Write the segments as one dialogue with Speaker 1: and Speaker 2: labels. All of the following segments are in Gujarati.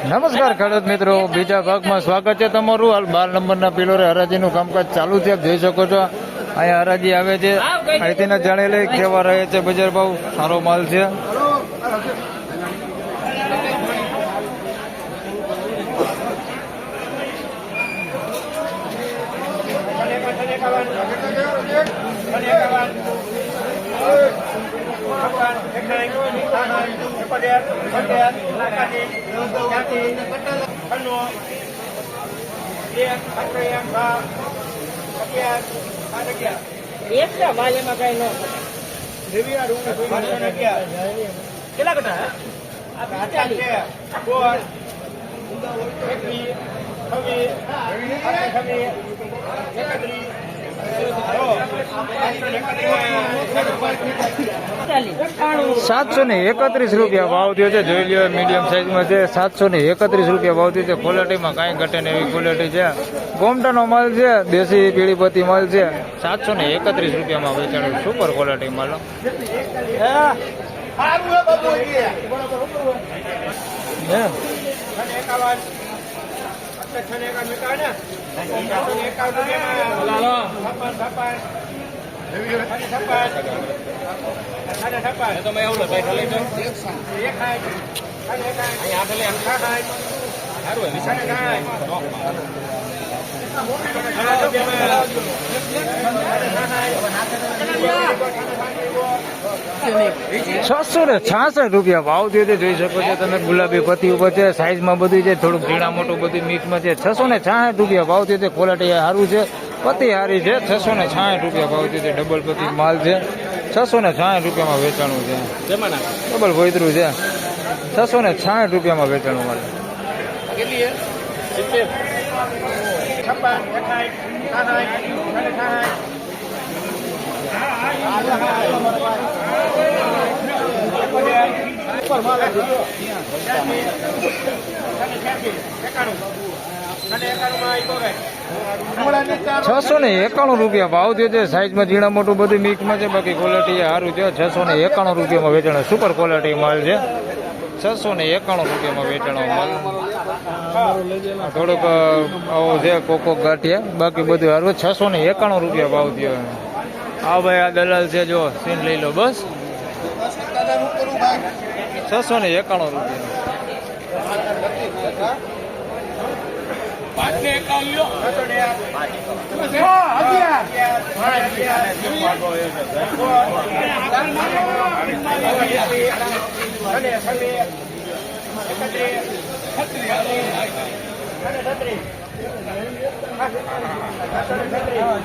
Speaker 1: નમસ્કાર ખેડૂત મિત્રો, બીજા ભાગમાં સ્વાગત છે તમારું. હાલ બાર નંબરના પિલોરે હરાજીનું કામકાજ ચાલુ છે જોઈ શકો છો. અહીંયા હરાજી આવે છે. અહીંથી જાણી લઈ કેવા રહે છે બજાર ભાવ. સારો માલ છે.
Speaker 2: એકલા માલ એમાં કઈ ન કેટલા કટા આ પિસ્તાલીસ. પિસ્તાલીસ. અઠ્ઠાણું.
Speaker 1: સાતસો ને એકત્રીસ રૂપિયા ભાવ થયો છે. જોઈ લ્યો મીડિયમ સાઇઝમાં છે. સાતસો ને એકત્રીસ રૂપિયા ભાવ થયો છે. ક્વોલિટીમાં કાંઈ ઘટે ને એવી ક્વોલિટી છે. ગોમટાનો માલ છે. દેશી પીળીપતિ માલ છે. સાતસો ને એકત્રીસ રૂપિયામાં વેચાણ સુપર ક્વોલિટી માલ. તમે
Speaker 2: એવું લખાય ખાલી તો અહીંયા ખાલી એમ ખાય સારું એની સાથે ખાય
Speaker 1: છસો ને છાસઠ રૂપિયા ભાવ થયો છે જોઈ શકો છો તમે. ગુલાબી પતિ ઉપર છે સાઈઝમાં બધું છે થોડુંક ઝીણા મોટું બધું મિક્સમાં છે. છસો ને છાસઠ રૂપિયા ભાવ થયો છે ક્વોલિટી સારું છે. પતિ સારી છે છસો ને છાસઠ રૂપિયા ભાવ થયો છે ડબલ પતિ માલ છે. છસો ને છાસઠ રૂપિયામાં વેચાણું છે. ડબલ ભોયતરું છે. છસો ને છાસઠ રૂપિયામાં વેચાણું મળે છસો ને એકાણું રૂપિયા ભાવ થયો છે. સાઈઝમાં ઝીણા મોટું બધું મિક્સમાં છે. બાકી ક્વોલિટી સારું છે. છસો ને એકાણું રૂપિયામાં વેચાણ સુપર ક્વોલિટી માલ છે. છસો ને એકાણું રૂપિયામાં વેચાણો માલ. થોડુંક આવો છે, કોકો ગાંઠિયા. બાકી બધું સારું છસો ને એકાણું રૂપિયા ભાવ થયો. હા ભાઈ આ દલાલ છે જો સીન લઈ લો બસ. છસો ને એકાણું રૂપિયા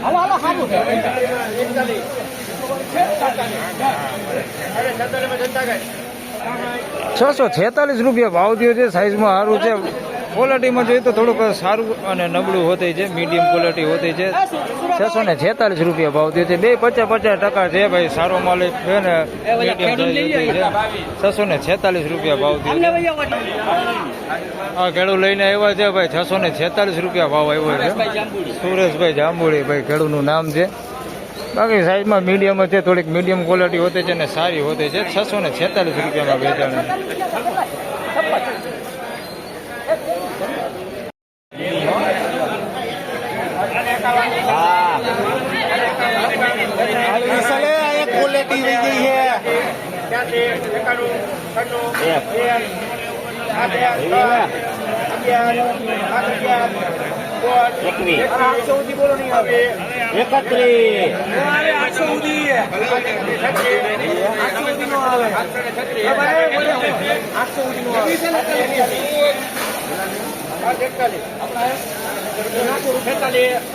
Speaker 2: હાલો હાલો સારું
Speaker 1: છસો છેતાલીસ રૂપિયા ભાવ થયો છે સાઈઝમાં સારું છે. ક્વોલિટીમાં જોઈએ તો થોડુંક સારું અને નબળું હોતી છે મીડિયમ ક્વોલિટી હોતી છે. છસો ને છેતાલીસ રૂપિયા ભાવ થયો છે. બે પચાસ પચાસ ટકા છે ભાઈ સારો માલ છે ને છસો ને છેતાલીસ રૂપિયા ભાવ થયો. આ ખેડૂત લઈને આવ્યા છે ભાઈ છસો ને છેતાલીસ રૂપિયા ભાવ આવ્યો છે. સુરેશભાઈ જાંબુડી. ભાઈ ખેડૂતનું નામ છે. બાકી સાઈઝમાં મીડિયમ છે થોડીક મીડિયમ ક્વોલિટી હોતી છે અને સારી હોતી છે. છસો ને છેતાલીસ રૂપિયામાં વેચાણ
Speaker 3: વિશાલે આ એક ક્વોલિટી વહી ગઈ છે એકત્રીસ.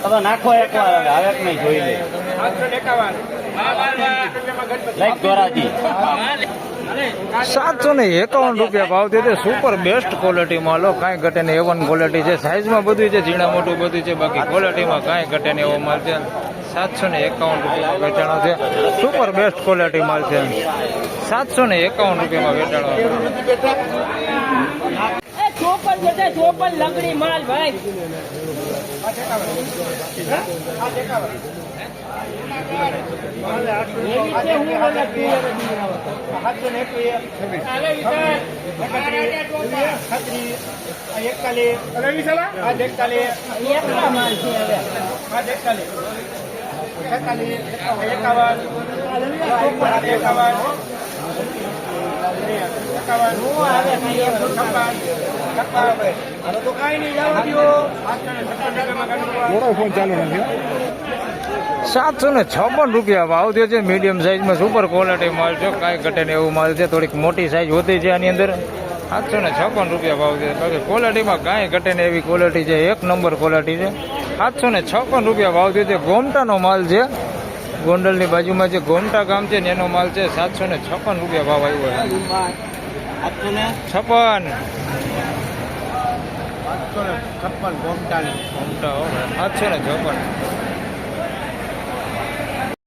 Speaker 3: હવે નાખો એક વાર હવે નહીં, જોઈ લે. લાઈક ધોરાજી
Speaker 1: સાતસો ને એકાવન રૂપિયા ભાવ દીધે સુપર બેસ્ટ ક્વોલિટી લો. કાંઈ ઘટે ને એવન ક્વોલિટી છે. સાઇઝમાં બધું છે, ઝીણા મોટું બધું છે. બાકી ક્વોલિટીમાં કાંઈ ઘટે ને એવો માલ છે. સાતસો ને એકાવન રૂપિયામાં વેચાણો છે. સુપર બેસ્ટ ક્વોલિટી માલ છે. સાતસો ને એકાવન રૂપિયામાં વેચાણો
Speaker 2: ચોપન પણ લંગડી માલ ભાઈ. છે છે
Speaker 3: એકાવન એકાવન
Speaker 2: આવે
Speaker 1: સાતસો ને છપ્પન રૂપિયા ભાવ થયો છે. મીડિયમ સાઇઝમાં સુપર ક્વોલિટી માલ છે. કાંઈ ઘટે ને એવું માલ છે. થોડીક મોટી સાઇઝ હોતી છે આની અંદર. સાતસો ને છપ્પન રૂપિયા ભાવ છે. બાકી ક્વોલિટીમાં કાંઈ ઘટે ને એવી ક્વોલિટી છે. એક નંબર ક્વોલિટી છે. સાતસો ને છપ્પન રૂપિયા ભાવ થયો છે. ગોમટાનો માલ છે. ગોંડલની બાજુમાં જે ગોમટા ગામ છે ને એનો માલ છે. સાતસો ને છપ્પન રૂપિયા ભાવ આવ્યો છે. છપ્પન.
Speaker 3: છપ્પન
Speaker 1: સાતસો ને છપ્પન.